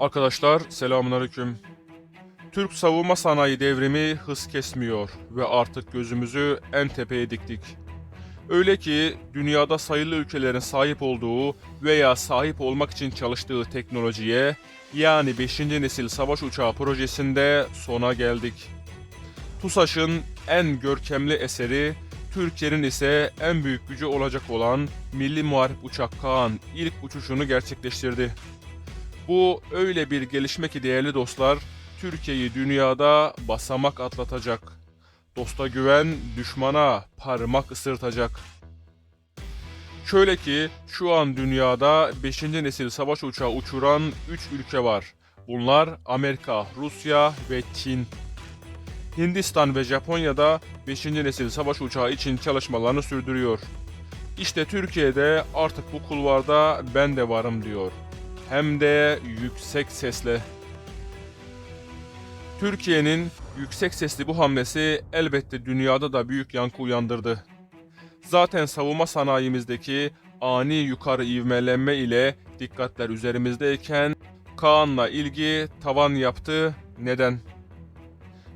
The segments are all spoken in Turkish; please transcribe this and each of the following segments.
Arkadaşlar selamünaleyküm. Türk savunma sanayi devrimi hız kesmiyor ve artık gözümüzü en tepeye diktik. Öyle ki dünyada sayılı ülkelerin sahip olduğu veya sahip olmak için çalıştığı teknolojiye yani 5. nesil savaş uçağı projesinde sona geldik. TUSAŞ'ın en görkemli eseri, Türkiye'nin ise en büyük gücü olacak olan Milli Muharip Uçak Kaan ilk uçuşunu gerçekleştirdi. Bu öyle bir gelişme ki değerli dostlar, Türkiye'yi dünyada basamak atlatacak. Dosta güven, düşmana parmak ısırtacak. Şöyle ki şu an dünyada 5. nesil savaş uçağı uçuran 3 ülke var. Bunlar Amerika, Rusya ve Çin. Hindistan ve Japonya'da 5. nesil savaş uçağı için çalışmalarını sürdürüyor. İşte Türkiye'de artık bu kulvarda ben de varım diyor. Hem de yüksek sesle. Türkiye'nin yüksek sesli bu hamlesi elbette dünyada da büyük yankı uyandırdı. Zaten savunma sanayimizdeki ani yukarı ivmelenme ile dikkatler üzerimizdeyken Kaan'la ilgi tavan yaptı. Neden?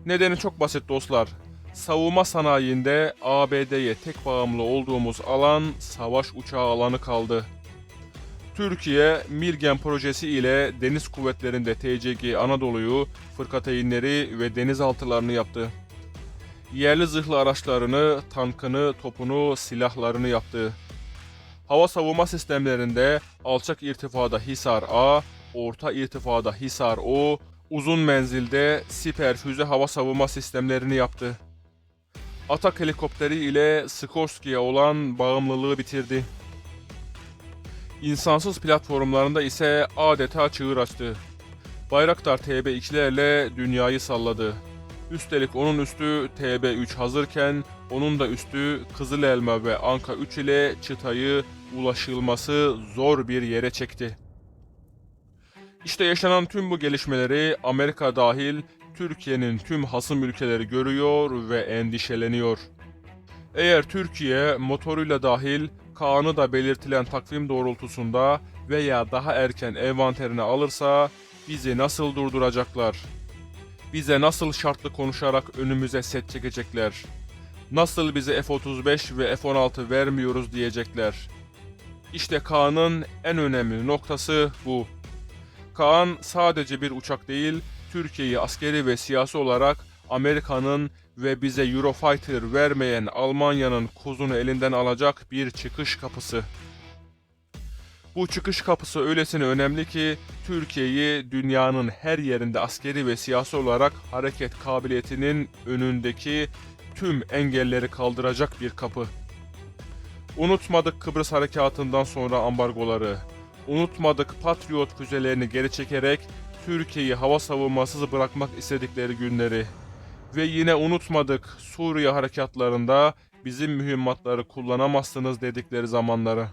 Nedeni çok basit dostlar. Savunma sanayinde ABD'ye tek bağımlı olduğumuz alan savaş uçağı alanı kaldı. Türkiye, Mirgen projesi ile deniz kuvvetlerinde TCG Anadolu'yu, fırkateynleri ve denizaltılarını yaptı. Yerli zırhlı araçlarını, tankını, topunu, silahlarını yaptı. Hava savunma sistemlerinde alçak irtifada Hisar A, orta irtifada Hisar O, uzun menzilde siper füze hava savunma sistemlerini yaptı. Atak helikopteri ile Skorsky'ye olan bağımlılığı bitirdi. İnsansız platformlarında ise adeta çığır açtı. Bayraktar TB2'lerle dünyayı salladı. Üstelik onun üstü TB3 hazırken onun da üstü Kızıl Elma ve Anka 3 ile çıtayı ulaşılması zor bir yere çekti. İşte yaşanan tüm bu gelişmeleri Amerika dahil Türkiye'nin tüm hasım ülkeleri görüyor ve endişeleniyor. Eğer Türkiye motoruyla dahil Kaan'ı da belirtilen takvim doğrultusunda veya daha erken envanterine alırsa bizi nasıl durduracaklar? Bize nasıl şartlı konuşarak önümüze set çekecekler? Nasıl bize F-35 ve F-16 vermiyoruz diyecekler? İşte Kaan'ın en önemli noktası bu. Kaan sadece bir uçak değil, Türkiye'yi askeri ve siyasi olarak Amerika'nın ve bize Eurofighter vermeyen Almanya'nın kuzunu elinden alacak bir çıkış kapısı. Bu çıkış kapısı öylesine önemli ki Türkiye'yi dünyanın her yerinde askeri ve siyasi olarak hareket kabiliyetinin önündeki tüm engelleri kaldıracak bir kapı. Unutmadık Kıbrıs harekatından sonra ambargoları. Unutmadık Patriot füzelerini geri çekerek Türkiye'yi hava savunmasız bırakmak istedikleri günleri. Ve yine unutmadık Suriye harekatlarında bizim mühimmatları kullanamazsınız dedikleri zamanları.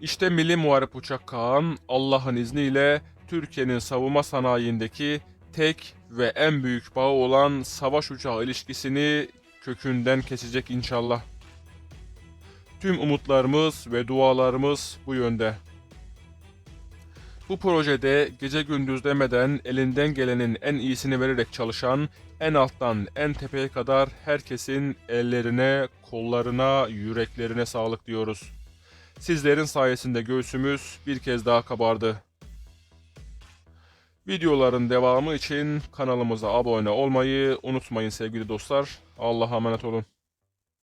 İşte Milli Muharip Uçak Kaan Allah'ın izniyle Türkiye'nin savunma sanayindeki tek ve en büyük bağı olan savaş uçağı ilişkisini kökünden kesecek inşallah. Tüm umutlarımız ve dualarımız bu yönde. Bu projede gece gündüz demeden elinden gelenin en iyisini vererek çalışan, en alttan en tepeye kadar herkesin ellerine, kollarına, yüreklerine sağlık diyoruz. Sizlerin sayesinde göğsümüz bir kez daha kabardı. Videoların devamı için kanalımıza abone olmayı unutmayın sevgili dostlar. Allah'a emanet olun.